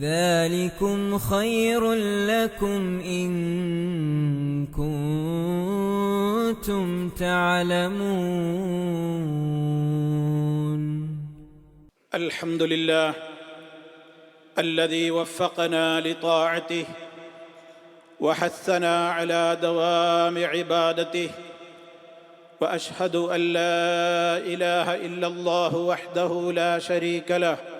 ذلكم خير لكم إن كنتم تعلمون. الحمد لله الذي وفقنا لطاعته وحثنا على دوام عبادته وأشهد أن لا إله إلا الله وحده لا شريك له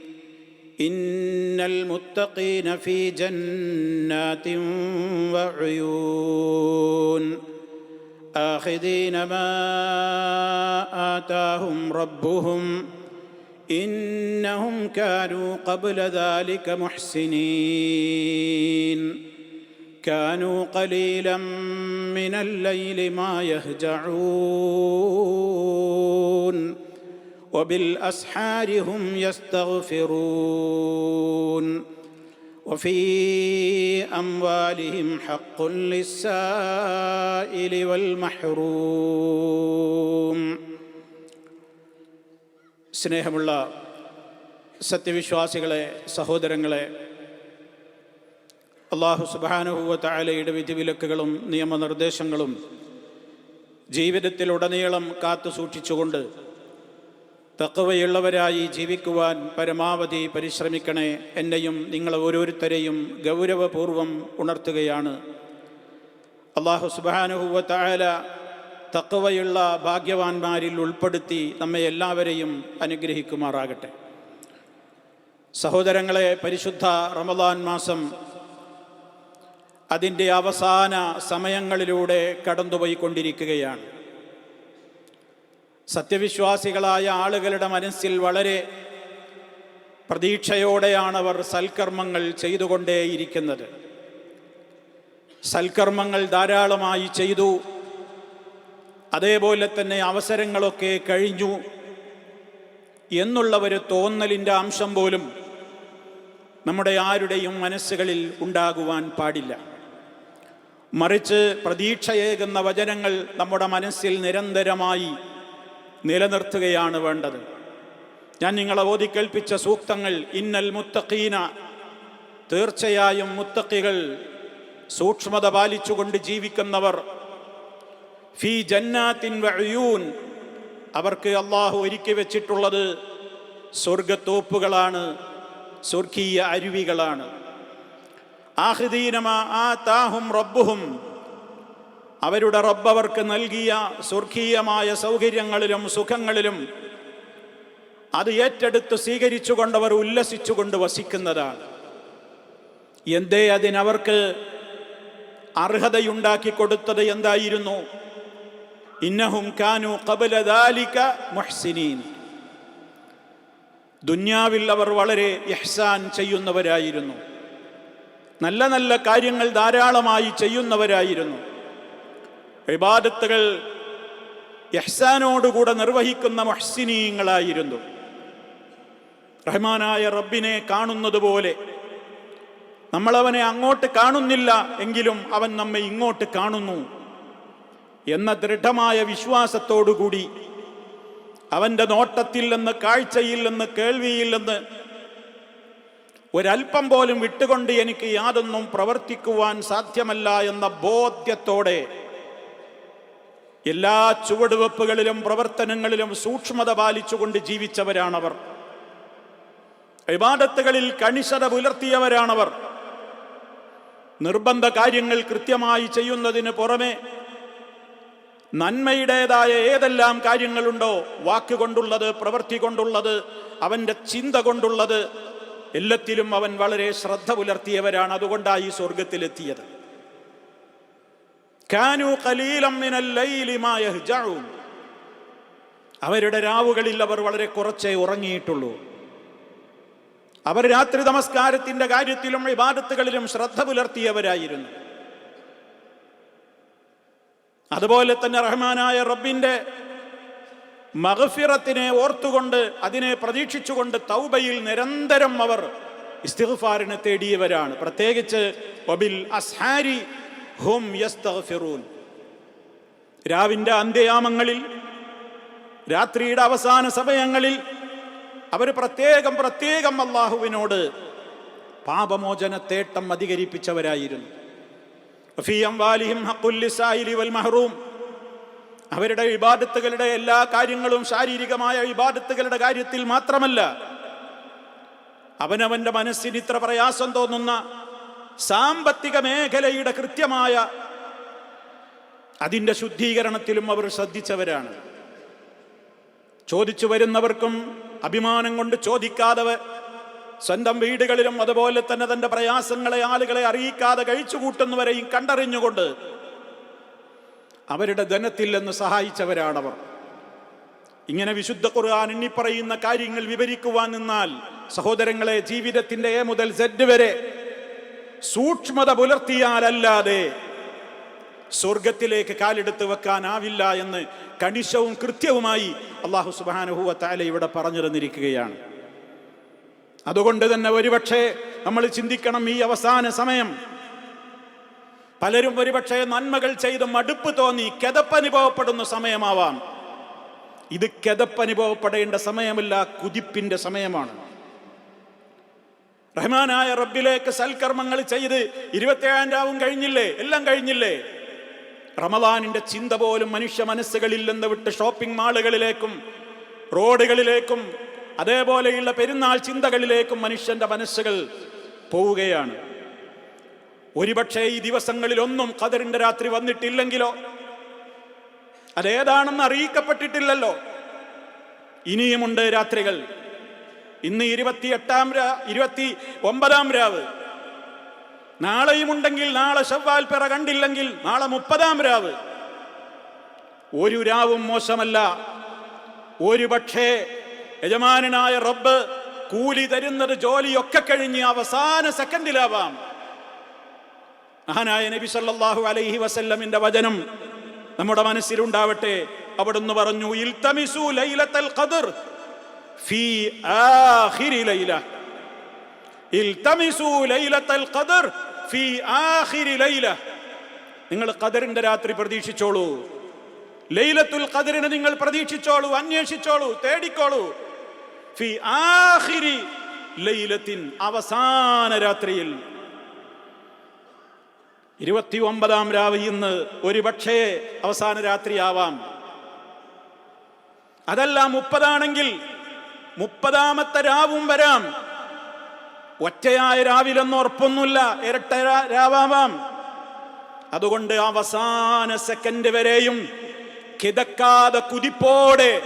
إن المتقين في جنات وعيون آخذين ما آتاهم ربهم إنهم كانوا قبل ذلك محسنين كانوا قليلا من الليل ما يهجعون وبالاسحار هم يستغفرون وفي اموالهم حق للسائل والمحروم സ്നേഹമുള്ള സത്യവിശ്വാസികളെ സഹോദരങ്ങളെ അള്ളാഹു സുബാനുഭൂവ താലയുടെ വിധിവിലക്കുകളും നിയമനിർദ്ദേശങ്ങളും ജീവിതത്തിലുടനീളം കാത്തു സൂക്ഷിച്ചുകൊണ്ട് തക്കവയുള്ളവരായി ജീവിക്കുവാൻ പരമാവധി പരിശ്രമിക്കണേ. എന്നെയും നിങ്ങൾ ഓരോരുത്തരെയും ഗൗരവപൂർവം ഉണർത്തുകയാണ്. അള്ളാഹു സുബാനുഭൂവ താല തക്കവയുള്ള ഭാഗ്യവാന്മാരിൽ ഉൾപ്പെടുത്തി നമ്മെ എല്ലാവരെയും അനുഗ്രഹിക്കുമാറാകട്ടെ. സഹോദരങ്ങളെ പരിശുദ്ധ റമദാൻ മാസം അതിന്റെ അവസാന സമയങ്ങളിലൂടെ കടന്നുപോയിക്കൊണ്ടിരിക്കുകയാണ്. സത്യവിശ്വാസികളായ ആളുകളുടെ മനസ്സിൽ വളരെ പ്രതീക്ഷയോടെയാണ് അവർ സൽക്കർമ്മങ്ങൾ ചെയ്തുകൊണ്ടേയിരിക്കുന്നത്. സൽക്കർമ്മങ്ങൾ ധാരാളമായി ചെയ്തു. അതേപോലെ തന്നെ അവസരങ്ങളൊക്കെ കഴിഞ്ഞു. എന്നുള്ള ഒരു തോന്നലിന്റെ അംശം പോലും നമ്മുടെ ആരുടെയും മനസ്സുകളിൽ ഉണ്ടാകുവാൻ പാടില്ല. മറിച്ച് പ്രതീക്ഷയേകുന്ന വചനങ്ങൾ നമ്മുടെ മനസ്സിൽ നിരന്തരമായി നിലനിർത്തുകയാണ് വേണ്ടത്. ഞാൻ നിങ്ങളെ ഓതിക്കേൽപ്പിച്ച സൂക്തങ്ങൾ ഇന്നൽ മുത്തഖീന തീർച്ചയായും മുത്തഖികൾ സൂക്ഷ്മത പാലിച്ചുകൊണ്ട് ജീവിക്കുന്നവർ. ഫി ജന്നാത്തിൻ വഴയൂൻ അവർക്ക് അള്ളാഹു ഒരുക്കി വെച്ചിട്ടുള്ളത് സ്വർഗത്തോപ്പുകളാണ് സ്വർഗീയ അരുവികളാണ്. ആഹൃദീനമാ ആ താഹും റബ്ബുഹും അവരുടെ റബ്ബവർക്ക് നൽകിയ സ്വർഗീയമായ സൗകര്യങ്ങളിലും സുഖങ്ങളിലും അത് ഏറ്റെടുത്ത് സ്വീകരിച്ചുകൊണ്ടവർ ഉല്ലസിച്ചുകൊണ്ട് വസിക്കുന്നതാണ്. എന്തേ അതിനവർക്ക് അർഹതയുണ്ടാക്കി കൊടുത്തത് എന്തായിരുന്നു? ഇന്നഹും കാനു കബലദാലിക മുഹ്സിനീൻ. ദുന്യാവിൽ അവർ വളരെ ഇഹ്സാൻ ചെയ്യുന്നവരായിരുന്നു. നല്ല നല്ല കാര്യങ്ങൾ ധാരാളമായി ചെയ്യുന്നവരായിരുന്നു. ഇബാദത്തുകൾ യഹ്സാനോടുകൂടെ നിർവഹിക്കുന്ന മഹ്സിനീയങ്ങളായിരുന്നു റഹ്മാനായ റബ്ബിനെ കാണുന്നത് പോലെ നമ്മളവനെ അങ്ങോട്ട് കാണുന്നില്ല എങ്കിലും അവൻ നമ്മെ ഇങ്ങോട്ട് കാണുന്നു എന്ന ദൃഢമായ വിശ്വാസത്തോടുകൂടി അവന്റെ നോട്ടത്തിൽ നിന്ന് കാഴ്ചയിൽ നിന്ന് കേൾവിയിൽ നിന്ന് ഒരൽപ്പം പോലും വിട്ടുകൊണ്ട് എനിക്ക് യാതൊന്നും പ്രവർത്തിക്കുവാൻ സാധ്യമല്ല എന്ന ബോധ്യത്തോടെ എല്ലാ ചുവടുവെപ്പുകളിലും പ്രവർത്തനങ്ങളിലും സൂക്ഷ്മത പാലിച്ചുകൊണ്ട് ജീവിച്ചവരാണവർ. വിവാദത്തുകളിൽ കണിശത പുലർത്തിയവരാണവർ നിർബന്ധ കാര്യങ്ങൾ കൃത്യമായി ചെയ്യുന്നതിന് പുറമെ നന്മയുടേതായ ഏതെല്ലാം കാര്യങ്ങളുണ്ടോ വാക്കുകൊണ്ടുള്ളത് പ്രവൃത്തി കൊണ്ടുള്ളത് അവന്റെ ചിന്ത കൊണ്ടുള്ളത് എല്ലാത്തിലും അവൻ വളരെ ശ്രദ്ധ പുലർത്തിയവരാണ്. അതുകൊണ്ടാണ് ഈ സ്വർഗത്തിലെത്തിയത് അവരുടെ രാവുകളിൽ അവർ വളരെ കുറച്ചേ ഉറങ്ങിയിട്ടുള്ളൂ. അവർ രാത്രി നമസ്കാരത്തിന്റെ കാര്യത്തിലും വിവാദത്തുകളിലും ശ്രദ്ധ പുലർത്തിയവരായിരുന്നു. അതുപോലെ തന്നെ റഹ്മാനായ റബ്ബിന്റെ മഹഫിറത്തിനെ ഓർത്തുകൊണ്ട് അതിനെ പ്രതീക്ഷിച്ചുകൊണ്ട് തൗബയിൽ നിരന്തരം അവർ ഇസ്തിഗ്ഫാറിനെ തേടിയവരാണ്. പ്രത്യേകിച്ച് വബിൽ അസ്ഹാരി ഹും യസ്തഗ്ഫിറൂൻ. രാവിന്റെ അന്ത്യയാമങ്ങളിൽ രാത്രിയുടെ അവസാന സമയങ്ങളിൽ അവർ പ്രത്യേകം പ്രത്യേകം അള്ളാഹുവിനോട് പാപമോചന തേട്ടം അധികരിപ്പിച്ചവരായിരുന്നു. മഹ്റൂം. അവരുടെ ഇബാദത്തുകളുടെ എല്ലാ കാര്യങ്ങളും ശാരീരികമായ ഇബാദത്തുകളുടെ കാര്യത്തിൽ മാത്രമല്ല അവനവന്റെ മനസ്സിന് ഇത്ര പ്രയാസം തോന്നുന്ന സാമ്പത്തിക മേഖലയുടെ കൃത്യമായ അതിന്റെ ശുദ്ധീകരണത്തിലും അവർ ശ്രദ്ധിച്ചവരാണ്. ചോദിച്ചു വരുന്നവർക്കും അഭിമാനം കൊണ്ട് ചോദിക്കാതെ സ്വന്തം വീടുകളിലും അതുപോലെ തന്നെ തന്റെ പ്രയാസങ്ങളെ ആളുകളെ അറിയിക്കാതെ കഴിച്ചു കൂട്ടുന്നവരെയും കണ്ടറിഞ്ഞുകൊണ്ട് അവരുടെ ധനത്തിൽ നിന്ന് സഹായിച്ചവരാണവർ. ഇങ്ങനെ വിശുദ്ധ ഖുർആൻ എണ്ണി പറയുന്ന കാര്യങ്ങൾ വിവരിക്കുവാൻ നിന്നാൽ സഹോദരങ്ങളെ ജീവിതത്തിന്റെ എ മുതൽ സെഡ് വരെ സൂക്ഷ്മത പുലർത്തിയാലല്ലാതെ സ്വർഗത്തിലേക്ക് കാലെടുത്ത് വെക്കാനാവില്ല എന്ന് കണിശവും കൃത്യവുമായി അള്ളാഹു സുബാനുഹുവ താല ഇവിടെ പറഞ്ഞു തന്നിരിക്കുകയാണ് അതുകൊണ്ട് തന്നെ ഒരുപക്ഷെ നമ്മൾ ചിന്തിക്കണം ഈ അവസാന സമയം. പലരും ഒരുപക്ഷെ നന്മകൾ ചെയ്ത് മടുപ്പ് തോന്നി കെതപ്പനുഭവപ്പെടുന്ന സമയമാവാം. ഇത് കെതപ്പനുഭവപ്പെടേണ്ട സമയമല്ല കുതിപ്പിന്റെ സമയമാണ്. റഹ്മാനായ റബ്ബിലേക്ക് സൽക്കർമ്മങ്ങൾ ചെയ്ത് ഇരുപത്തേഴാം രാവും കഴിഞ്ഞില്ലേ? എല്ലാം കഴിഞ്ഞില്ലേ? റമദാനിന്റെ ചിന്ത പോലും മനുഷ്യ മനസ്സുകളിൽ നിന്ന് വിട്ട് ഷോപ്പിംഗ് മാളുകളിലേക്കും റോഡുകളിലേക്കും അതേപോലെയുള്ള പെരുന്നാൾ ചിന്തകളിലേക്കും മനുഷ്യന്റെ മനസ്സുകൾ പോവുകയാണ്. ഒരുപക്ഷെ ഈ ദിവസങ്ങളിലൊന്നും ഖദറിന്റെ രാത്രി വന്നിട്ടില്ലെങ്കിലോ? അതേതാണെന്ന് അറിയിക്കപ്പെട്ടിട്ടില്ലല്ലോ. ഇനിയുമുണ്ട് രാത്രികൾ. ഇന്ന് ഇരുപത്തിയെട്ടാം രാ ഇരുപത്തി ഒമ്പതാം രാവ്. നാളെയും ഉണ്ടെങ്കിൽ നാളെ ഷവ്വാൽ പിറ കണ്ടില്ലെങ്കിൽ നാളെ മുപ്പതാം രാവ്. ഒരു രാവും മോശമല്ല. ഒരു പക്ഷേ യജമാനായ റബ്ബ് കൂലി തരുന്നത് ജോലിയൊക്കെ കഴിഞ്ഞ് അവസാന സെക്കൻഡിലാവാം. മഹാനായ നബി സല്ലാഹു അലൈഹി വസല്ലമിന്റെ വചനം നമ്മുടെ മനസ്സിലുണ്ടാവട്ടെ. അവിടുന്ന് പറഞ്ഞു ഇൽത്തമിസു ലൈലത്തൽ ഫീ آخر ليلة التمسوا ليلة القدر في آخر ليلة നിങ്ങൾ ഖദറിന്റെ രാത്രി പ്രതീക്ഷിച്ചോളൂ. ലൈലത്തുൽ ഖദറിനെ നിങ്ങൾ പ്രതീക്ഷിച്ചോളൂ അന്വേഷിച്ചോളൂ തേടിക്കോളൂ. ഫി ആഖിരി ലൈലത്തിൻ അവസാന രാത്രിയിൽ. ഇരുപത്തി ഒമ്പതാം രാവ് ഇന്ന് ഒരുപക്ഷേ അവസാന രാത്രിയാവാം. അതല്ല മുപ്പതാണെങ്കിൽ മുപ്പതാമത്തെ രാവും വരാം. ഒറ്റയായ രാവിലൊന്നും ഉറപ്പൊന്നുമില്ല ഇരട്ട രാവാം അതുകൊണ്ട് അവസാന സെക്കൻഡ് വരെയും കിതക്കാതെ കുതിപ്പോടെ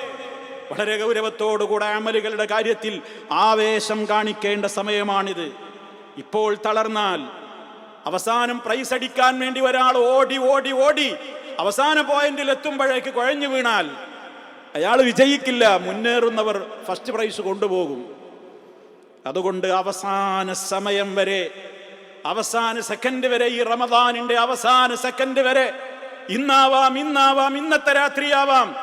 വളരെ ഗൗരവത്തോടുകൂടെ അമലുകളുടെ കാര്യത്തിൽ ആവേശം കാണിക്കേണ്ട സമയമാണിത്. ഇപ്പോൾ തളർന്നാൽ അവസാനം പ്രൈസ് അടിക്കാൻ വേണ്ടി ഒരാൾ ഓടി ഓടി ഓടി. അവസാന പോയിന്റിൽ എത്തുമ്പോഴേക്ക് കുഴഞ്ഞു വീണാൽ അയാൾ വിജയിക്കില്ല മുന്നേറുന്നവർ ഫസ്റ്റ് പ്രൈസ് കൊണ്ടുപോകും. അതുകൊണ്ട് അവസാന സമയം വരെ അവസാന സെക്കൻഡ് വരെ ഈ റമദാനിന്റെ അവസാന സെക്കൻഡ് വരെ ഇന്നാവാം ഇന്നാവാം ഇന്നത്തെ രാത്രിയാവാം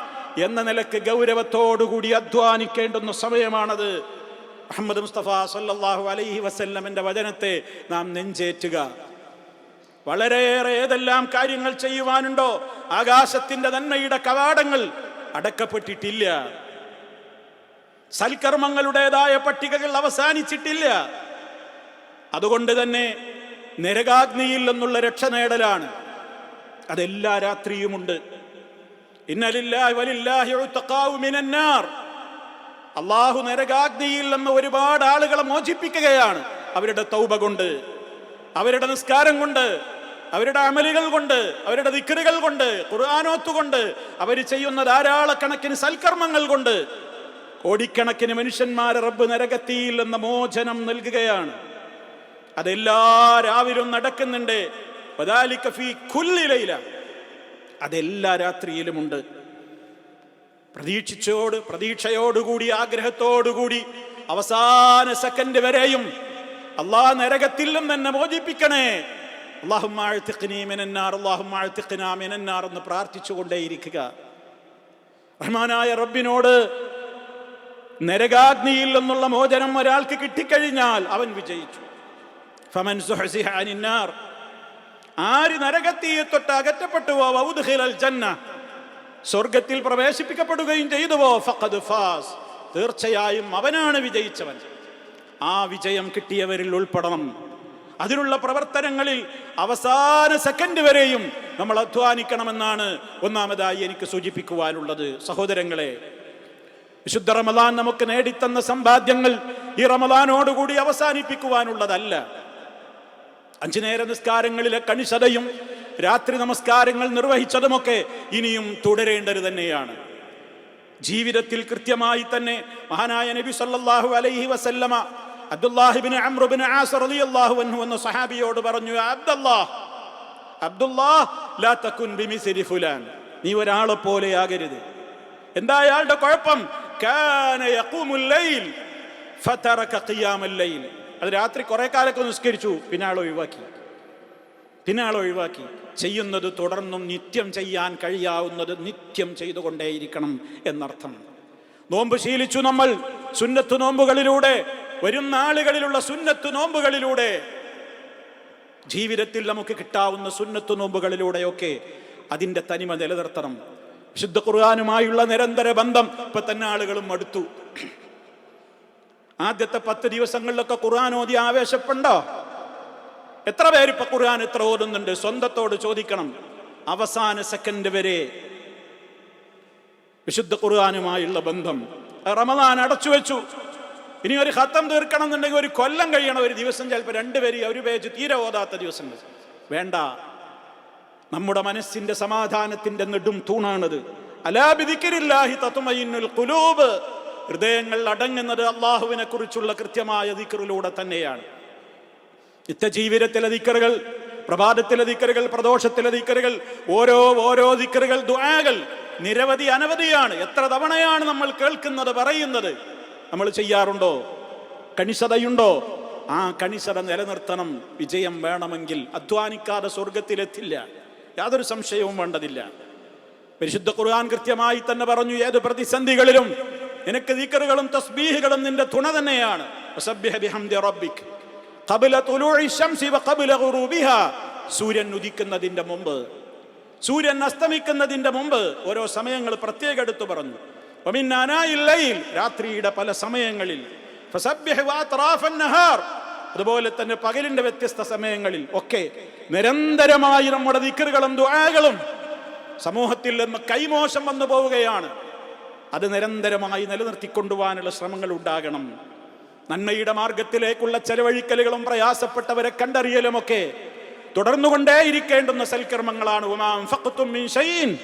എന്ന നിലയ്ക്ക് ഗൗരവത്തോടുകൂടി അധ്വാനിക്കേണ്ടുന്ന സമയമാണത്. അഹമ്മദ് മുസ്തഫ സല്ലല്ലാഹു അലൈഹി വസല്ലമിന്റെ വചനത്തെ നാം നെഞ്ചേറ്റുക. വളരെയേറെ ഏതെല്ലാം കാര്യങ്ങൾ ചെയ്യുവാനുണ്ടോ ആകാശത്തിന്റെ നന്മയുടെ കവാടങ്ങൾ അടക്കപ്പെട്ടിട്ടില്ല. സൽക്കർമ്മങ്ങളുടേതായ പട്ടികകൾ അവസാനിച്ചിട്ടില്ല. അതുകൊണ്ട് തന്നെ നരകാഗ്നിയിൽ നിന്നുള്ള രക്ഷ നേടലാണ്. അതെല്ലാ രാത്രിയുമുണ്ട്. അള്ളാഹു നരകാഗ്നിയിൽ നിന്ന് ഒരുപാട് ആളുകളെ മോചിപ്പിക്കുകയാണ് അവരുടെ തൗബ കൊണ്ട് അവരുടെ നിസ്കാരം കൊണ്ട്. അവരുടെ അമലുകൾ കൊണ്ട് അവരുടെ ദിക്കറുകൾ കൊണ്ട് ഖുർആാനോത്ത് കൊണ്ട് അവർ ചെയ്യുന്ന ധാരാളക്കണക്കിന് സൽക്കർമ്മങ്ങൾ കൊണ്ട് കോടിക്കണക്കിന് മനുഷ്യന്മാരെ റബ്ബ് നരകത്തിയിൽ എന്ന മോചനം നൽകുകയാണ്. അതെല്ലാ രാവിലും നടക്കുന്നുണ്ട്. വദാലിക ഫീ കുല്ലി ലൈല. അതെല്ലാ രാത്രിയിലുമുണ്ട്. പ്രതീക്ഷിച്ചോട് പ്രതീക്ഷയോടുകൂടി ആഗ്രഹത്തോടുകൂടി അവസാന സെക്കൻഡ് വരെയും അള്ളാ നരകത്തിൽ നിന്നും തന്നെ മോചിപ്പിക്കണേ. അള്ളാഹുമാഴ്ത്തിഖ്നാർ മിനന്നാർ എന്ന് പ്രാർത്ഥിച്ചുകൊണ്ടേയിരിക്കുക. റഹ്മാനായ റബ്ബിനോട് നരകാഗ്നിയിൽ നിന്നുള്ള മോചനം ഒരാൾക്ക് കിട്ടിക്കഴിഞ്ഞാൽ അവൻ വിജയിച്ചു. ഫമൻ ആര് നരകത്തീയെ തൊട്ട് അകറ്റപ്പെട്ടുവോ? ജന്ന. സ്വർഗത്തിൽ പ്രവേശിപ്പിക്കപ്പെടുകയും ചെയ്തുവോ? ഫഖദ് ഫാസ്. തീർച്ചയായും അവനാണ് വിജയിച്ചവൻ. ആ വിജയം കിട്ടിയവരിൽ ഉൾപ്പെടണം. അതിനുള്ള പ്രവർത്തനങ്ങളിൽ അവസാന സെക്കൻഡ് വരെയും നമ്മൾ അധ്വാനിക്കണമെന്നാണ് ഒന്നാമതായി എനിക്ക് സൂചിപ്പിക്കുവാനുള്ളത്. സഹോദരങ്ങളെ വിശുദ്ധ റമദാൻ നമുക്ക് നേടിത്തന്ന സമ്പാദ്യങ്ങൾ ഈ റമദാനോടുകൂടി അവസാനിപ്പിക്കുവാനുള്ളതല്ല. അഞ്ചു നേര നിസ്കാരങ്ങളിലെ കണിശതയും രാത്രി നമസ്കാരങ്ങൾ നിർവഹിച്ചതുമൊക്കെ ഇനിയും തുടരേണ്ടത് തന്നെയാണ്. ജീവിതത്തിൽ കൃത്യമായി തന്നെ മഹാനായ നബി സല്ലാഹു അലൈഹി വസല്ലമ അബ്ദുല്ലാഹിബിൻ അമ്രുബിൻ ആസ് റളിയല്ലാഹു അൻഹു എന്ന സഹാബിയോട് പറഞ്ഞു അബ്ദുല്ലാഹ് അബ്ദുല്ലാഹ് ലാ തകുൻ ബിമിസ്രി ഫുലാൻ. നീ ഒരാളെ പോലെയാകരുത് എന്താ അയാളുടെ കുഴപ്പം? അത് രാത്രി കുറെ കാലൊക്കെ നിസ്കരിച്ചു പിന്നെ ആൾ ഒഴിവാക്കി. പിന്നെ ആൾ ഒഴിവാക്കി. ചെയ്യുന്നത് തുടർന്നും നിത്യം ചെയ്യാൻ കഴിയാവുന്നത് നിത്യം ചെയ്തുകൊണ്ടേയിരിക്കണം എന്നർത്ഥം. നോമ്പ് ശീലിച്ചു നമ്മൾ. സുന്നത്ത് നോമ്പുകളിലൂടെ വരും നാളുകളിലുള്ള സുന്നത്തു നോമ്പുകളിലൂടെ ജീവിതത്തിൽ നമുക്ക് കിട്ടാവുന്ന സുന്നത്തു നോമ്പുകളിലൂടെയൊക്കെ അതിന്റെ തനിമ നിലനിർത്തണം. വിശുദ്ധ ഖുർആാനുമായുള്ള നിരന്തര ബന്ധം ഇപ്പൊ തന്നെ ആളുകളും മടുത്തു. ആദ്യത്തെ പത്ത് ദിവസങ്ങളിലൊക്കെ ഖുർആൻ ഓതി ആവേശപ്പെണ്ടോ എത്ര പേര് ഇപ്പൊ ഖുർആൻ എത്ര ഓതുന്നുണ്ട്? സ്വന്തത്തോട് ചോദിക്കണം. അവസാന സെക്കൻഡ് വരെ. വിശുദ്ധ ഖുർആാനുമായുള്ള ബന്ധം. റമദാൻ അടച്ചു വെച്ചു ഇനി ഒരു ഹത്തം തീർക്കണം എന്നുണ്ടെങ്കിൽ ഒരു കൊല്ലം കഴിയണം ഒരു ദിവസം ചിലപ്പോൾ രണ്ട് പേര് ഒരു പേജ് തീരെ ഓതാത്ത ദിവസമുണ്ട് വേണ്ട. നമ്മുടെ മനസ്സിന്റെ സമാധാനത്തിന്റെ നെടും തൂണാണത്. അലാബിദിക്കരില്ലാഹി തത്തുമയിന്നുൽ കുലൂബ് ഹൃദയങ്ങൾ അടങ്ങുന്നത് അള്ളാഹുവിനെ കുറിച്ചുള്ള കൃത്യമായ ദിക്കറിലൂടെ തന്നെയാണ്. നിത്യജീവിതത്തിലെ ദിക്കറുകൾ പ്രഭാതത്തിലെ ദിക്കറുകൾ പ്രദോഷത്തിലെ ദിക്കറുകൾ ഓരോ ഓരോ ദിക്കറുകൾ ദ്വാകൾ നിരവധി അനവധിയാണ്. എത്ര തവണയാണ് നമ്മൾ കേൾക്കുന്നത് പറയുന്നത്? നമ്മൾ ചെയ്യാറുണ്ടോ? കണിശതയുണ്ടോ? ആ കണിശത നിലനിർത്തണം. വിജയം വേണമെങ്കിൽ അധ്വാനിക്കാതെ സ്വർഗത്തിലെത്തില്ല യാതൊരു സംശയവും വേണ്ടതില്ല. പരിശുദ്ധ ഖുർആൻ കൃത്യമായി തന്നെ പറഞ്ഞു ഏത് പ്രതിസന്ധികളിലും നിനക്ക് ദീക്കറുകളും തസ്ബീഹുകളും നിന്റെ തുണ തന്നെയാണ്. സൂര്യൻ ഉദിക്കുന്നതിന്റെ മുമ്പ്. സൂര്യൻ അസ്തമിക്കുന്നതിന്റെ മുമ്പ് ഓരോ സമയങ്ങൾ പ്രത്യേക എടുത്തു പറഞ്ഞു. രാത്രിയുടെ പല സമയങ്ങളിൽ. അതുപോലെ തന്നെ പകലിന്റെ വ്യത്യസ്ത സമയങ്ങളിൽ ഒക്കെ നിരന്തരമായി നമ്മുടെ ദിക്കറുകളും ദുആകളും സമൂഹത്തിൽ നിന്ന് കൈമോശം വന്നു പോവുകയാണ്. അത് നിരന്തരമായി നിലനിർത്തിക്കൊണ്ടുപോകാനുള്ള ശ്രമങ്ങൾ ഉണ്ടാകണം. നന്മയുടെ മാർഗത്തിലേക്കുള്ള ചെലവഴിക്കലുകളും പ്രയാസപ്പെട്ടവരെ കണ്ടറിയലുമൊക്കെ തുടർന്നുകൊണ്ടേയിരിക്കേണ്ടുന്ന സൽക്കർമ്മങ്ങളാണ്. ഉമാം ഫഖ്തും മിൻ ഷൈഇൻ.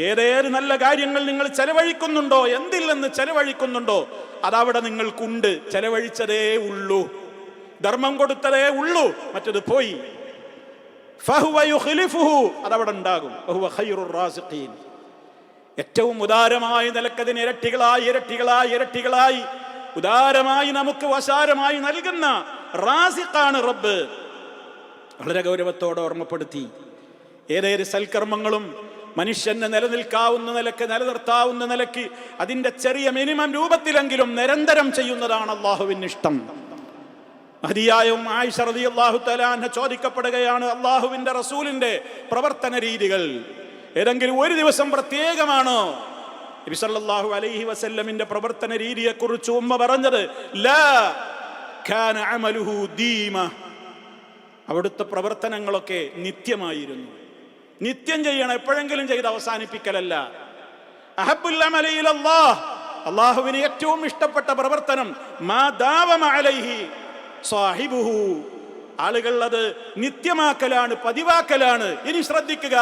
ഏതേത് നല്ല കാര്യങ്ങൾ നിങ്ങൾ ചെലവഴിക്കുന്നുണ്ടോ? എന്തിൽ നിന്ന് ചെലവഴിക്കുന്നുണ്ടോ? അതവിടെ നിങ്ങൾക്കുണ്ട്. ചെലവഴിച്ചതേ ഉള്ളൂ. ധർമ്മം കൊടുത്തതേ ഉള്ളൂ. മറ്റത് പോയി. അതവിടെ ഉണ്ടാകും. ഏറ്റവും ഉദാരമായി നിലക്കതിന് ഇരട്ടികളായി ഇരട്ടികളായി ഇരട്ടികളായി ഉദാരമായി നമുക്ക് വശാരമായി നൽകുന്ന റാസിഖാണ് റബ്ബ്. വളരെ ഗൗരവത്തോടെ ഓർമ്മപ്പെടുത്തി. ഏതേത് സൽക്കർമ്മങ്ങളും മനുഷ്യന് നിലനിൽക്കാവുന്ന നിലയ്ക്ക് നിലനിർത്താവുന്ന നിലയ്ക്ക് അതിന്റെ ചെറിയ മിനിമം രൂപത്തിലെങ്കിലും നിരന്തരം ചെയ്യുന്നതാണ് അള്ളാഹുവിന് ഇഷ്ടം. മതിയായും ആയിഷ റതി അള്ളാഹു തലാൻ ചോദിക്കപ്പെടുകയാണ് അള്ളാഹുവിന്റെ റസൂലിന്റെ പ്രവർത്തന രീതികൾ ഏതെങ്കിലും ഒരു ദിവസം പ്രത്യേകമാണോ? നബി സല്ലല്ലാഹു അലൈഹി വസല്ലമിന്റെ പ്രവർത്തന രീതിയെ കുറിച്ച് ഉമ്മ പറഞ്ഞത് അമലുഹു അവിടുത്തെ പ്രവർത്തനങ്ങളൊക്കെ നിത്യമായിരുന്നു. നിത്യം ചെയ്യണം എപ്പോഴെങ്കിലും ചെയ്ത് അവസാനിപ്പിക്കലല്ല. അള്ളാഹുവിന് ഏറ്റവും ഇഷ്ടപ്പെട്ട പ്രവർത്തനം ആളുകൾ അത് നിത്യമാക്കലാണ് പതിവാക്കലാണ് ഇനി ശ്രദ്ധിക്കുക.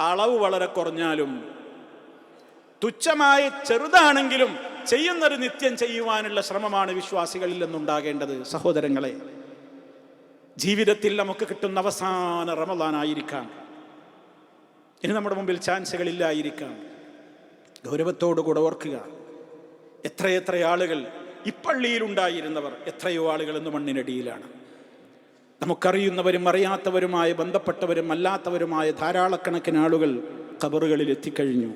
അളവ് വളരെ കുറഞ്ഞാലും തുച്ഛമായി ചെറുതാണെങ്കിലും ചെയ്യുന്നൊരു നിത്യം ചെയ്യുവാനുള്ള ശ്രമമാണ് വിശ്വാസികളിൽ നിന്നുണ്ടാകേണ്ടത് സഹോദരങ്ങളെ ജീവിതത്തിൽ നമുക്ക് കിട്ടുന്ന അവസാന റമദാനായിരിക്കാം. ഇനി നമ്മുടെ മുമ്പിൽ ചാൻസുകളില്ലായിരിക്കാം. ഗൗരവത്തോടുകൂടെ ഓർക്കുക. എത്രയെത്ര ആളുകൾ ഇപ്പള്ളിയിലുണ്ടായിരുന്നവർ എത്രയോ ആളുകൾ ഇന്ന് മണ്ണിനടിയിലാണ്. നമുക്കറിയുന്നവരും അറിയാത്തവരുമായ ബന്ധപ്പെട്ടവരും അല്ലാത്തവരുമായ ധാരാളക്കണക്കിന് ആളുകൾ ഖബറുകളിൽ എത്തിക്കഴിഞ്ഞു.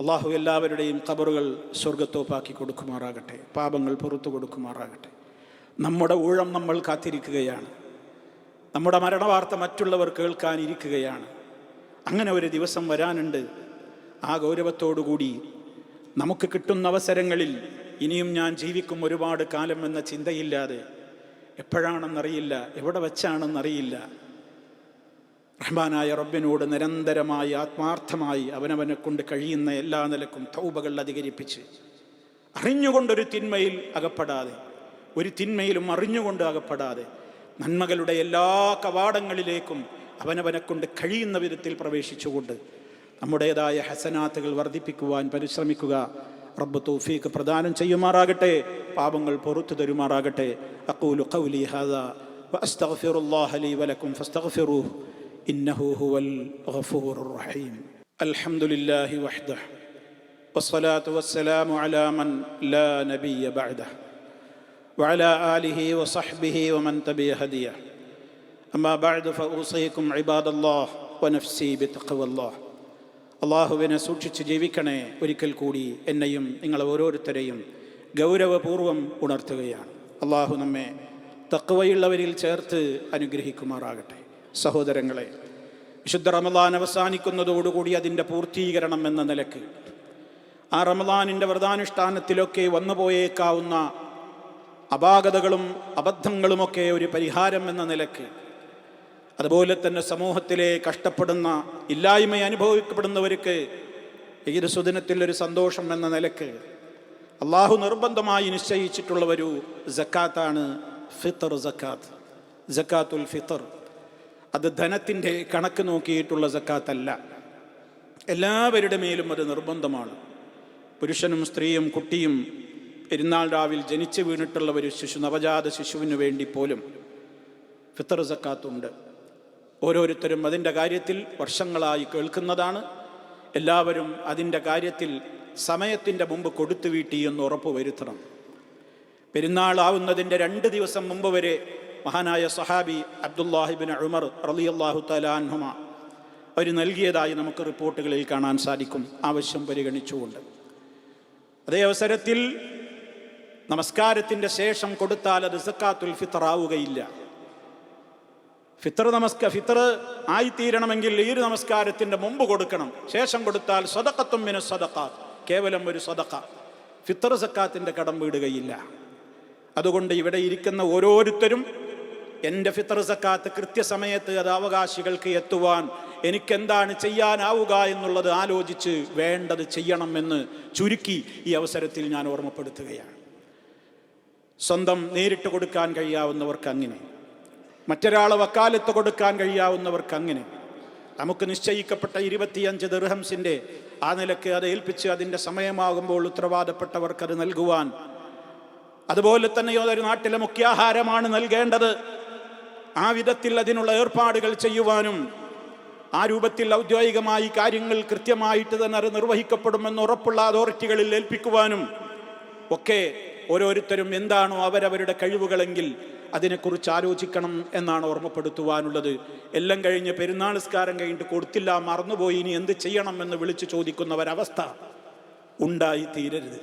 അള്ളാഹു എല്ലാവരുടെയും ഖബറുകൾ സ്വർഗത്തോപ്പാക്കി കൊടുക്കുമാറാകട്ടെ. പാപങ്ങൾ പുറത്തു കൊടുക്കുമാറാകട്ടെ. നമ്മുടെ ഊഴം നമ്മൾ കാത്തിരിക്കുകയാണ്. നമ്മുടെ മരണവാർത്ത മറ്റുള്ളവർ കേൾക്കാനിരിക്കുകയാണ്. അങ്ങനെ ഒരു ദിവസം വരാനുണ്ട്. ആ ഗൗരവത്തോടുകൂടി നമുക്ക് കിട്ടുന്ന അവസരങ്ങളിൽ ഇനിയും ഞാൻ ജീവിക്കും ഒരുപാട് കാലം എന്ന ചിന്തയില്ലാതെ എപ്പോഴാണെന്നറിയില്ല എവിടെ വെച്ചാണെന്നറിയില്ല. റഹ്മാനായ റബ്ബിനോട് നിരന്തരമായി ആത്മാർത്ഥമായി അവനവനെ കൊണ്ട് കഴിയുന്ന എല്ലാ നിലക്കും തൗബകൾ അധികരിപ്പിച്ച് അറിഞ്ഞുകൊണ്ടൊരു തിന്മയിൽ അകപ്പെടാതെ ഒരു തിന്മയിലും അറിഞ്ഞുകൊണ്ട് അകപ്പെടാതെ നന്മകളുടെ എല്ലാ കവാടങ്ങളിലേക്കും അവനവനെ കൊണ്ട് കഴിയുന്ന വിധത്തിൽ പ്രവേശിച്ചുകൊണ്ട് നമ്മുടേതായ ഹസനാത്തുകൾ വർദ്ധിപ്പിക്കുവാൻ പരിശ്രമിക്കുക റബ്ബ് തൗഫീഖ് പ്രദാനം ചെയ്യുമാറാകട്ടെ പാപങ്ങൾ പുറത്തു തരുമാറാകട്ടെ അഖൂലു ഖൗലി ഹാദാ വഅസ്തഗ്ഫിറുല്ലാഹ ലീ വലക്കും ഫസ്തഗ്ഫിറൂഹു ഇന്നഹു ഹുവൽ ഗഫൂറുർ റഹീം അൽഹംദുലില്ലാഹി വഹ്ദഹു والصلاة والسلام على من لا نبي بعده وعلى آله وصحبه ومن تبع هديه أما بعد فأوصيكم عباد الله ونفسي بتقوى الله അള്ളാഹുവിനെ സൂക്ഷിച്ച് ജീവിക്കണേ ഒരിക്കൽ കൂടി എന്നെയും നിങ്ങളെ ഓരോരുത്തരെയും ഗൗരവപൂർവം ഉണർത്തുകയാണ് അള്ളാഹു നമ്മെ തക്കവയുള്ളവരിൽ ചേർത്ത് അനുഗ്രഹിക്കുമാറാകട്ടെ സഹോദരങ്ങളെ വിശുദ്ധ റമദാൻ അവസാനിക്കുന്നതോടുകൂടി അതിൻ്റെ പൂർത്തീകരണം എന്ന നിലക്ക് ആ റമദാനിൻ്റെ വ്രതാനുഷ്ഠാനത്തിലൊക്കെ വന്നുപോയേക്കാവുന്ന അപാകതകളും അബദ്ധങ്ങളുമൊക്കെ ഒരു പരിഹാരം എന്ന നിലയ്ക്ക്. അതുപോലെ തന്നെ സമൂഹത്തിലെ കഷ്ടപ്പെടുന്ന ഇല്ലായ്മ അനുഭവിക്കപ്പെടുന്നവർക്ക് ഈദ് സുദിനത്തിൽ ഒരു സന്തോഷം എന്ന നിലയ്ക്ക്. അള്ളാഹു നിർബന്ധമായി നിശ്ചയിച്ചിട്ടുള്ള ഒരു ജക്കാത്താണ് ഫിത്തർ ജക്കാത്ത് ജക്കാത്തുൽ ഫിത്തർ. അത് ധനത്തിന്റെ കണക്ക് നോക്കിയിട്ടുള്ള ജക്കാത്തല്ല എല്ലാവരുടെ മേലും അത് നിർബന്ധമാണ്. പുരുഷനും സ്ത്രീയും കുട്ടിയും പെരുന്നാൾ രാവിൽ ജനിച്ചു വീണിട്ടുള്ള ഒരു ശിശു നവജാത ശിശുവിന് വേണ്ടി പോലും ഫിത്തർ സക്കാത്തുണ്ട് ഓരോരുത്തരും അതിന്റെ കാര്യത്തിൽ വർഷങ്ങളായി കേൾക്കുന്നതാണ്. എല്ലാവരും അതിന്റെ കാര്യത്തിൽ സമയത്തിന്റെ മുമ്പ് കൊടുത്തു വീട്ടി എന്ന് ഉറപ്പ് വരുത്തണം. പെരുന്നാളാവുന്നതിന്റെ രണ്ട് ദിവസം മുമ്പ് വരെ മഹാനായ സഹാബി അബ്ദുല്ലാഹിബിൻ ഉമർ റളിയല്ലാഹു തലാൻഹുമ അവർ നൽകിയതായി നമുക്ക് റിപ്പോർട്ടുകളിൽ കാണാൻ സാധിക്കും ആവശ്യം പരിഗണിച്ചുകൊണ്ട്. അതേ അവസരത്തിൽ നമസ്കാരത്തിന്റെ ശേഷം കൊടുത്താൽ അത് സക്കാത്തുൽ ഫിത്തർ ആവുകയില്ല. ഫിത്തർ നമസ്ക ഫിത്തർ ആയിത്തീരണമെങ്കിൽ ഈ ഒരു നമസ്കാരത്തിന്റെ മുമ്പ് കൊടുക്കണം. ശേഷം കൊടുത്താൽ സ്വതക്കത്തും മിന സ്വതക്കാത്ത് കേവലം ഒരു സ്വതക്ക ഫിത്തർ സക്കാത്തിന്റെ കടം വീടുകയില്ല. അതുകൊണ്ട് ഇവിടെ ഇരിക്കുന്ന ഓരോരുത്തരും എന്റെ ഫിത്തർ സക്കാത്ത് കൃത്യസമയത്ത് അത് അവകാശികൾക്ക് എത്തുവാൻ എനിക്കെന്താണ് ചെയ്യാനാവുക എന്നുള്ളത് ആലോചിച്ച് വേണ്ടത് ചെയ്യണമെന്ന് ചുരുക്കി ഈ അവസരത്തിൽ ഞാൻ ഓർമ്മപ്പെടുത്തുകയാണ്. സ്വന്തം നേരിട്ട് കൊടുക്കാൻ കഴിയാവുന്നവർക്ക് അങ്ങനെ. മറ്റൊരാളെ വക്കാലത്ത് കൊടുക്കാൻ കഴിയാവുന്നവർക്ക് അങ്ങനെ. നമുക്ക് നിശ്ചയിക്കപ്പെട്ട ഇരുപത്തിയഞ്ച് ദർഹംസിന്റെ ആ നിലയ്ക്ക് അത് ഏൽപ്പിച്ച് അതിന്റെ സമയമാകുമ്പോൾ ഉത്തരവാദപ്പെട്ടവർക്ക് അത് നൽകുവാൻ. അതുപോലെ തന്നെ ഒരു നാട്ടിലെ മുഖ്യാഹാരമാണ് നൽകേണ്ടത്. ആ വിധത്തിൽ അതിനുള്ള ഏർപ്പാടുകൾ ചെയ്യുവാനും ആ രൂപത്തിൽ ഔദ്യോഗികമായി കാര്യങ്ങൾ കൃത്യമായിട്ട് തന്നെ അത് നിർവഹിക്കപ്പെടുമെന്ന് ഉറപ്പുള്ള അതോറിറ്റികളിൽ ഏൽപ്പിക്കുവാനും ഒക്കെ ഓരോരുത്തരും എന്താണോ അവരവരുടെ കഴിവുകളെങ്കിൽ അതിനെക്കുറിച്ച് ആലോചിക്കണം എന്നാണ് ഓർമ്മപ്പെടുത്തുവാനുള്ളത്. എല്ലാം കഴിഞ്ഞ് പെരുന്നാൾ സ്കാരം കഴിഞ്ഞിട്ട് കൊടുത്തില്ല മറന്നുപോയി ഇനി എന്ത് ചെയ്യണം എന്ന് വിളിച്ചു ചോദിക്കുന്ന ഒരവസ്ഥ ഉണ്ടായി തീരരുത്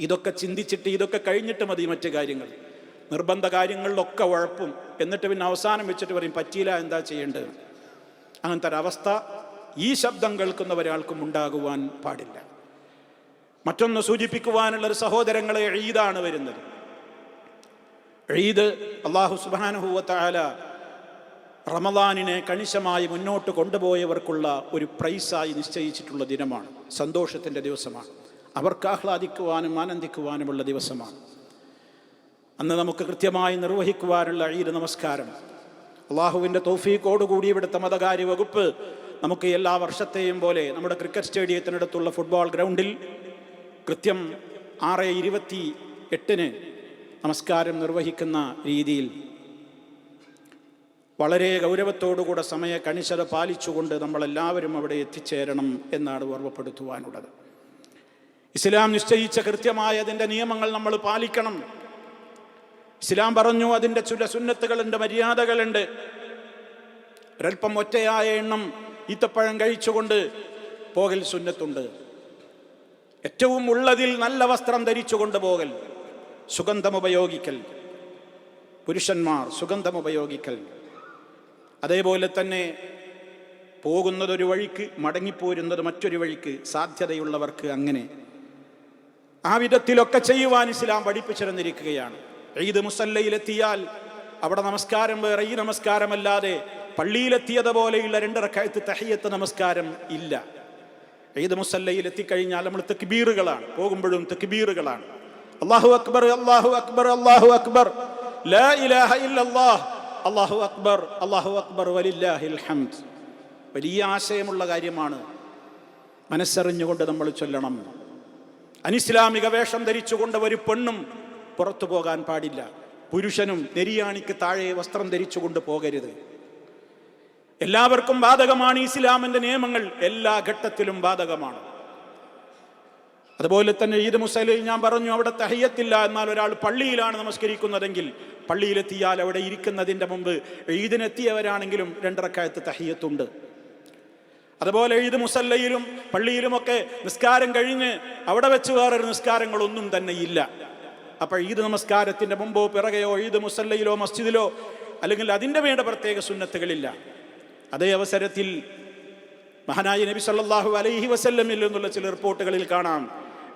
ഇതൊക്കെ ചിന്തിച്ചിട്ട് ഇതൊക്കെ കഴിഞ്ഞിട്ട് മതി മറ്റ് കാര്യങ്ങൾ. നിർബന്ധ കാര്യങ്ങളിലൊക്കെ ഉഴപ്പും. എന്നിട്ട് പിന്നെ അവസാനം വെച്ചിട്ട് പറയും പറ്റിയില്ല എന്താ ചെയ്യേണ്ടത്? അങ്ങനത്തെ ഒരവസ്ഥ ഈ ശബ്ദം കേൾക്കുന്ന ഒരാൾക്കും ഉണ്ടാകുവാൻ പാടില്ല. മറ്റൊന്ന് സൂചിപ്പിക്കുവാനുള്ള ഒരു സഹോദരങ്ങളെ ഈദാണ് വരുന്നത്. ഈദ് അള്ളാഹു സുബാനുഹൂവത്തായ റമദാനിനെ കണിശമായി മുന്നോട്ട് കൊണ്ടുപോയവർക്കുള്ള ഒരു പ്രൈസായി നിശ്ചയിച്ചിട്ടുള്ള ദിനമാണ്. സന്തോഷത്തിന്റെ ദിവസമാണ്. അവർക്ക് ആഹ്ലാദിക്കുവാനും ആനന്ദിക്കുവാനുമുള്ള ദിവസമാണ്. അന്ന് നമുക്ക് കൃത്യമായി നിർവഹിക്കുവാനുള്ള ഈദ് നമസ്കാരം. അള്ളാഹുവിന്റെ തോഫീക്കോടുകൂടി ഇവിടുത്തെ മതകാര്യ വകുപ്പ് നമുക്ക് എല്ലാ വർഷത്തെയും പോലെ നമ്മുടെ ക്രിക്കറ്റ് സ്റ്റേഡിയത്തിനടുത്തുള്ള ഫുട്ബോൾ ഗ്രൗണ്ടിൽ കൃത്യം ആറ് ഇരുപത്തി എട്ടിന് നമസ്കാരം നിർവഹിക്കുന്ന രീതിയിൽ വളരെ ഗൗരവത്തോടുകൂടെ സമയ കണിശത പാലിച്ചുകൊണ്ട് നമ്മളെല്ലാവരും അവിടെ എത്തിച്ചേരണം എന്നാണ് ഓർമ്മപ്പെടുത്തുവാനുള്ളത്. ഇസ്ലാം നിശ്ചയിച്ച കൃത്യമായ അതിന്റെ നിയമങ്ങൾ നമ്മൾ പാലിക്കണം. ഇസ്ലാം പറഞ്ഞു അതിന്റെ ചില സുന്നത്തുകളുണ്ട് മര്യാദകളുണ്ട്. ഒരൽപ്പം ഒറ്റയായ എണ്ണം ഈത്തപ്പഴം കഴിച്ചുകൊണ്ട് പോകൽ സുന്നത്തുണ്ട്. ഏറ്റവും ഉള്ളതിൽ നല്ല വസ്ത്രം ധരിച്ചു കൊണ്ടുപോകൽ. സുഗന്ധം ഉപയോഗിക്കൽ. പുരുഷന്മാർ സുഗന്ധം ഉപയോഗിക്കൽ. അതേപോലെ തന്നെ പോകുന്നതൊരു വഴിക്ക് മടങ്ങിപ്പോരുന്നത് മറ്റൊരു വഴിക്ക് സാധ്യതയുള്ളവർക്ക് അങ്ങനെ. ആ വിധത്തിലൊക്കെ ചെയ്യുവാൻ ഇസ്ലാം പഠിപ്പിച്ചിരുന്നിരിക്കുകയാണ്. ഈദ് മുസല്ലയിലെത്തിയാൽ അവിടെ നമസ്കാരം വേറെ ഈ നമസ്കാരമല്ലാതെ പള്ളിയിലെത്തിയതുപോലെയുള്ള രണ്ടിറക്കായത്ത് തഹയ്യത്ത് നമസ്കാരം ഇല്ല. ഈദ് മുസല്ലയിൽ എത്തിക്കഴിഞ്ഞാൽ നമ്മൾ തെക്കിബീറുകളാണ് പോകുമ്പോഴും തെക്കിബീറുകളാണ് അള്ളാഹു അക്ബർ അള്ളാഹു അക്ബർ അള്ളാഹു അക്ബർ. ലാ ഇലാഹ ഇല്ലല്ലാഹ്. അള്ളാഹു അക്ബർ അള്ളാഹു അക്ബർ വലില്ലാഹിൽ ഹംദ്. വലിയ ആശയമുള്ള കാര്യമാണ് മനസ്സറിഞ്ഞുകൊണ്ട് നമ്മൾ ചൊല്ലണം. അനിസ്ലാമിക വേഷം ധരിച്ചുകൊണ്ട് ഒരു പെണ്ണും പുറത്തു പോകാൻ പാടില്ല. പുരുഷനും നെരിയാണിക്ക് താഴെ വസ്ത്രം ധരിച്ചുകൊണ്ട് പോകരുത്. എല്ലാവർക്കും ബാധകമാണ് ഇസ്ലാമിന്റെ നിയമങ്ങൾ എല്ലാ ഘട്ടത്തിലും ബാധകമാണ്. അതുപോലെ തന്നെ ഈദ് മുസലിൽ ഞാൻ പറഞ്ഞു അവിടെ തഹയ്യത്തില്ല എന്നാൽ ഒരാൾ പള്ളിയിലാണ് നമസ്കരിക്കുന്നതെങ്കിൽ പള്ളിയിലെത്തിയാൽ അവിടെ ഇരിക്കുന്നതിന്റെ മുമ്പ് ഈദിനെത്തിയവരാണെങ്കിലും രണ്ടരക്കായത്ത് തഹയ്യത്തുണ്ട്. അതുപോലെ ഈദ് മുസല്ലയിലും പള്ളിയിലുമൊക്കെ നിസ്കാരം കഴിഞ്ഞ് അവിടെ വെച്ച് വേറൊരു നിസ്കാരങ്ങളൊന്നും തന്നെ ഇല്ല. അപ്പോൾ ഈദ് നമസ്കാരത്തിന്റെ മുമ്പോ പിറകെയോ ഈദ് മുസല്ലയിലോ മസ്ജിദിലോ അല്ലെങ്കിൽ അതിന്റെ വേണ്ട പ്രത്യേക സുന്നത്തുകളില്ല. അതേ അവസരത്തിൽ മഹാനായ നബി സല്ലാഹു അലൈഹി വസല്ലമിൽ നിന്നുള്ള ചില റിപ്പോർട്ടുകളിൽ കാണാം.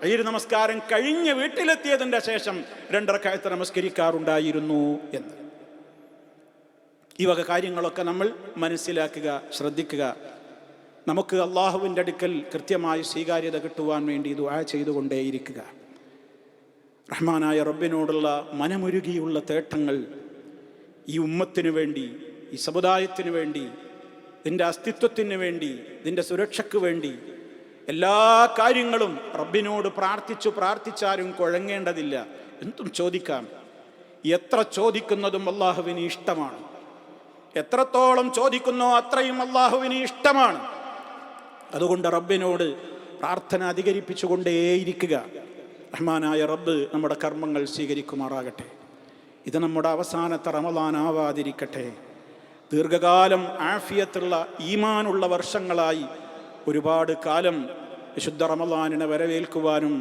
ഈദ് നമസ്കാരം കഴിഞ്ഞ് വീട്ടിലെത്തിയതിന്റെ ശേഷം രണ്ടരക്കായത്ത് നമസ്കരിക്കാറുണ്ടായിരുന്നു എന്ന്. ഈ വക കാര്യങ്ങളൊക്കെ നമ്മൾ മനസ്സിലാക്കുക ശ്രദ്ധിക്കുക. നമുക്ക് അള്ളാഹുവിന്റെ അടുക്കൽ കൃത്യമായ സ്വീകാര്യത കിട്ടുവാൻ വേണ്ടി ദുആ ചെയ്തുകൊണ്ടേയിരിക്കുക. റഹ്മാനായ റബ്ബിനോടുള്ള മനമുരുകിയുള്ള തേട്ടങ്ങൾ ഈ ഉമ്മത്തിനു വേണ്ടി ഈ സമുദായത്തിനു വേണ്ടി നിന്റെ അസ്തിത്വത്തിന് വേണ്ടി നിന്റെ സുരക്ഷയ്ക്ക് വേണ്ടി എല്ലാ കാര്യങ്ങളും റബ്ബിനോട് പ്രാർത്ഥിച്ചു പ്രാർത്ഥിച്ചാലും കുഴങ്ങേണ്ടതില്ല. എന്തും ചോദിക്കാം. എത്ര ചോദിക്കുന്നതും അള്ളാഹുവിന് ഇഷ്ടമാണ്. എത്രത്തോളം ചോദിക്കുന്നോ അത്രയും അള്ളാഹുവിന് ഇഷ്ടമാണ്. അതുകൊണ്ട് റബ്ബിനോട് പ്രാർത്ഥന അധികരിപ്പിച്ചുകൊണ്ടേയിരിക്കുക. റഹ്മാനായ റബ്ബ് നമ്മുടെ കർമ്മങ്ങൾ സ്വീകരിക്കുമാറാകട്ടെ. ഇത് നമ്മുടെ അവസാനത്തെ റമദാനാവാതിരിക്കട്ടെ ദീർഘകാലം ആഫിയത്തുള്ള ഈമാനുള്ള വർഷങ്ങളായി ഒരുപാട് കാലം വിശുദ്ധ റമദാനിനെ വരവേൽക്കുവാനും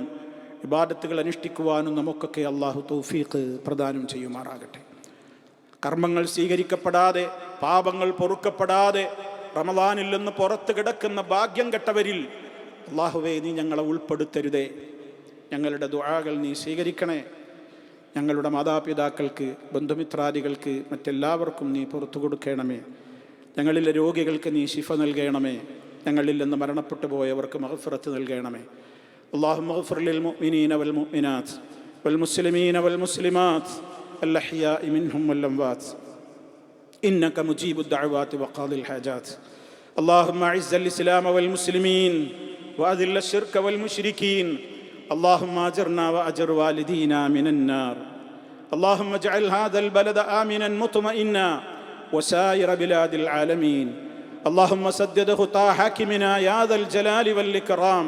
ഇബാദത്തുകൾ അനുഷ്ഠിക്കുവാനും നമുക്കൊക്കെ അള്ളാഹു തൗഫീഖ് പ്രദാനം ചെയ്യുമാറാകട്ടെ. കർമ്മങ്ങൾ സ്വീകരിക്കപ്പെടാതെ പാപങ്ങൾ പൊറുക്കപ്പെടാതെ റമദാനിൽ നിന്ന് പുറത്ത് കിടക്കുന്ന ഭാഗ്യം കെട്ടവരിൽ അള്ളാഹുവേ നീ ഞങ്ങളെ ഉൾപ്പെടുത്തരുതേ. ഞങ്ങളുടെ ദുആകൾ നീ സ്വീകരിക്കണേ. ഞങ്ങളുടെ മാതാപിതാക്കൾക്ക് ബന്ധുമിത്രാദികൾക്ക് മറ്റെല്ലാവർക്കും നീ പുറത്തു കൊടുക്കണമേ ഞങ്ങളിലെ രോഗികൾക്ക് നീ ശിഫ നൽകണമേ ഞങ്ങളിൽ നിന്ന് മരണപ്പെട്ടു പോയവർക്ക് മഹഫറത്ത് നൽകണമേ അള്ളാഹു മഹഫറിൽ മുഅ്മിനീന വൽ മുഅ്മിനാത്ത് വൽ മുസ്ലിമീന വൽ മുസ്ലിമാത്ത് الأحياء منهم والأموات إنك مجيب الدعوات وقاضي الحاجات اللهم أعز الإسلام والمسلمين وأذل الشرك والمشركين اللهم أجرنا وأجر والدينا من النار. اللهم اجعل هذا البلد آمنا مطمئنا وسائر بلاد العالمين. اللهم سدد خطى حاكمنا يا ذا الجلال والإكرام.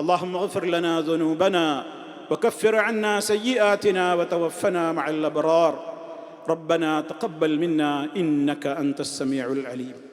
اللهم اغفر لنا ذنوبنا وكفر عنا سيئاتنا وتوفنا مع الأبرار. ربنا تقبل منا إنك أنت السميع العليم.